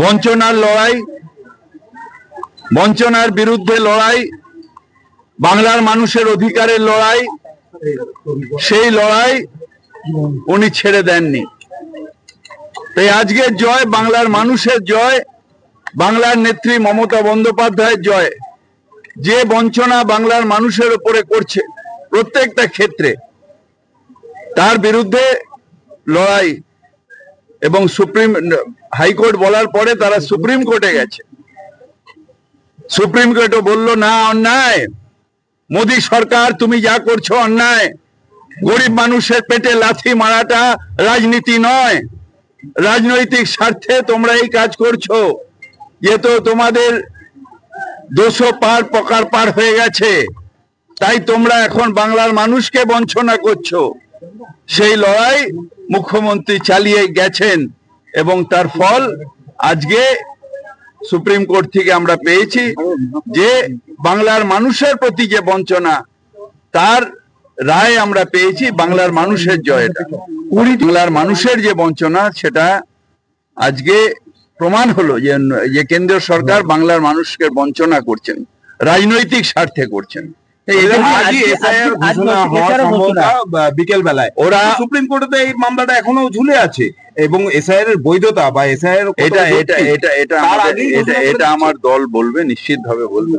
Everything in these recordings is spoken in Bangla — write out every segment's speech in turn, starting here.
বঞ্চনার লড়াই, বঞ্চনার বিরুদ্ধে লড়াই, বাংলার মানুষের অধিকারের লড়াই, সেই লড়াই উনি ছেড়ে দেননি। তাই আজকের জয় বাংলার মানুষের জয়, বাংলার নেত্রী মমতা বন্দ্যোপাধ্যায়ের জয়। যে বঞ্চনা বাংলার মানুষের উপরে করছে প্রত্যেকটা ক্ষেত্রে, তার বিরুদ্ধে লড়াই এবং সুপ্রিম হাইকোর্ট বলার পরে তারা সুপ্রিম কোর্টে গেছে। সুপ্রিম কোর্টও বলল, না, অন্যায়। মোদী সরকার, তুমি যা করছ অন্যায়। গরিব মানুষের পেটে লাথি মারাটা রাজনীতি নয়। রাজনৈতিক স্বার্থে তোমরা এই কাজ করছ। যে তো তোমাদের দোষো পার পকার পার হয়ে গেছে। তাই তোমরা এখন বাংলার মানুষকে বঞ্চনা করছ। সেই লড়াই মুখ্যমন্ত্রী চালিয়ে গেছেন এবং তার ফল আজকে সুপ্রিম কোর্ট থেকে আমরা পেয়েছি যে বাংলার মানুষের প্রতি যে বঞ্চনা, তার রায় আমরা পেয়েছি বাংলার মানুষের জয়টা। বাংলার মানুষের যে বঞ্চনা, সেটা আজকে প্রমাণ হলো যে যে কেন্দ্রীয় সরকার বাংলার মানুষকে বঞ্চনা করছেন, রাজনৈতিক স্বার্থে করছেন। বিকেল বেলায়। ওরা- সুপ্রিম কোর্টে এই মামলাটা এখনও ঝুলে আছে এবং এসআইআর এর বৈধতা বা এসআইআর এটা এটা এটা এটা এটা এটা আমার দল বলবে নিশ্চিত ভাবে বলবে।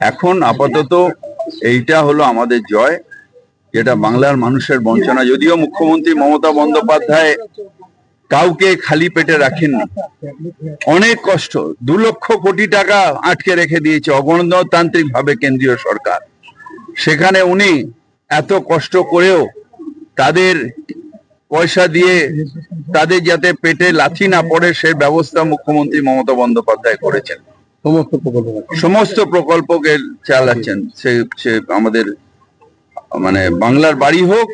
এখন আপাতত এইটা হলো আমাদের জয় যেটা বাংলার মানুষের বঞ্চনা। যদিও মুখ্যমন্ত্রী মমতা বন্দ্যোপাধ্যায় কাউকে খালি পেটে রাখেননি। অনেক কষ্ট দু লক্ষ কোটি টাকা আটকে রেখে দিয়েছে অগণতান্ত্রিক ভাবে কেন্দ্রীয় সরকার। সেখানে উনি এত কষ্ট করেও তাদের পয়সা দিয়ে তাদের যাতে পেটে লাথি না পড়ে সে ব্যবস্থা মুখ্যমন্ত্রী মমতা বন্দ্যোপাধ্যায় করেছেন। সমস্ত প্রকল্প সমস্ত প্রকল্পকে চালাচ্ছেন। সে সে আমাদের মানে বাংলার বাড়ি হোক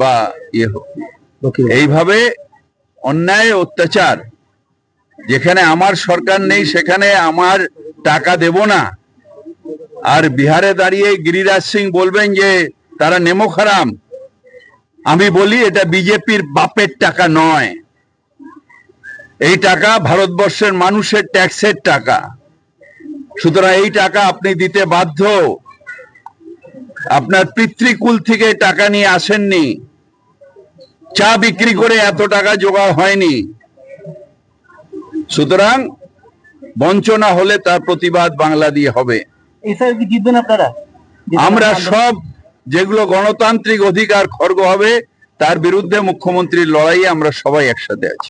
বা ইয়ে হোক। এইভাবে অন্যায় অত্যাচার। যেখানে আমার সরকার নেই, সেখানে আমার টাকা দেব না। আর বিহারে দাঁড়িয়ে গিরিরাজ সিং বলবেন যে, তারা নেমো খারাম। আমি বলি, এটা বিজেপির বাপের টাকা নয়। এই টাকা ভারতবর্ষের মানুষের ট্যাক্সের টাকা। সুতরাং এই টাকা আপনি দিতে বাধ্য। আপনার পিতৃকুল থেকে টাকা নিয়ে আসেননি। চা বিক্রি করে এত টাকা জোগাড় হয়নি। সুতরাং বঞ্চনা হলে তার প্রতিবাদ বাংলা দিয়ে হবে। আমরা সব যেগুলো গণতান্ত্রিক অধিকার খর্গ হবে তার বিরুদ্ধে মুখ্যমন্ত্রীর লড়াইয়ে আমরা সবাই একসাথে আছি।